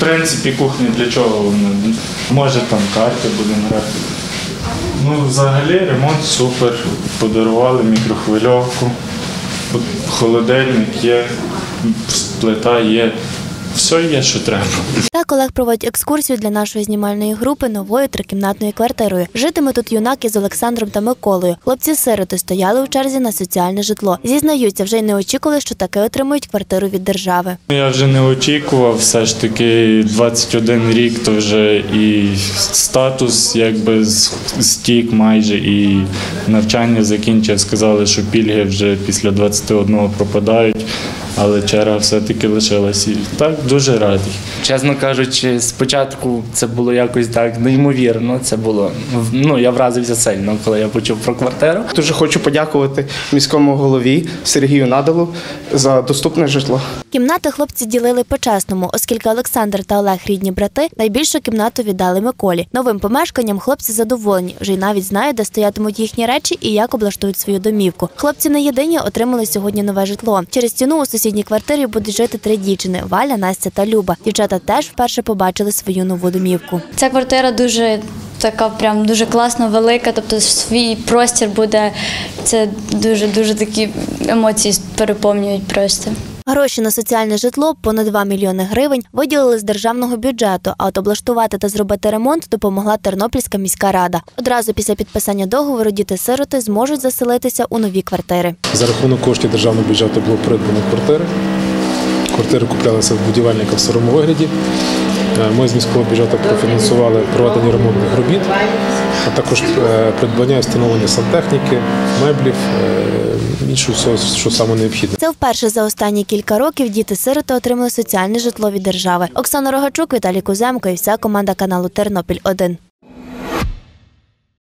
В принципі, кухня для чого вона? Може там карти будемо грати. Ну, взагалі ремонт супер. Подарували мікрохвильовку, холодильник є, плита є. Все є, що треба. Так Олег проводить екскурсію для нашої знімальної групи новою трикімнатною квартирою. Житиме тут юнак із Олександром та Миколою. Хлопці-сироти стояли у черзі на соціальне житло. Зізнаються, вже й не очікували, що таки отримують квартиру від держави. Я вже не очікував, все ж таки 21 рік, то вже і статус якби стік майже, і навчання закінчив. Сказали, що пільги вже після 21 пропадають, але черга все-таки лишилась. І так дуже радий. Чесно кажучи, спочатку це було якось так неймовірно. Це було ну я вразився сильно, коли я почув про квартиру. Дуже хочу подякувати міському голові Сергію Надалу за доступне житло. Кімнати хлопці ділили по-чесному, оскільки Олександр та Олег рідні брати найбільшу кімнату віддали Миколі. Новим помешканням хлопці задоволені, вже й навіть знають, де стоятимуть їхні речі і як облаштують свою домівку. Хлопці не єдині отримали сьогодні нове житло. Через стіну у сусідній квартирі будуть жити три дівчини: Валя, Настя та Люба. Дівчата теж вперше побачили свою нову домівку. Ця квартира дуже така, прям дуже класно, велика. Тобто свій простір буде. Це дуже дуже такі емоції переповнюють просто. Гроші на соціальне житло понад 2 мільйони гривень виділили з державного бюджету. А от облаштувати та зробити ремонт допомогла Тернопільська міська рада. Одразу після підписання договору діти-сироти зможуть заселитися у нові квартири. За рахунок коштів державного бюджету було придбано квартири. Квартири куплялися в будівельника в сирому вигляді. Е, Ми з міського бюджету профінансували проведення ремонтних робіт, а також е, придбання і встановлення сантехніки, меблів, всього, що саме необхідне. Це вперше за останні кілька років діти-сироти отримали соціальне житло від держави. Оксана Рогачук, Віталій Куземко і вся команда каналу Тернопіль 1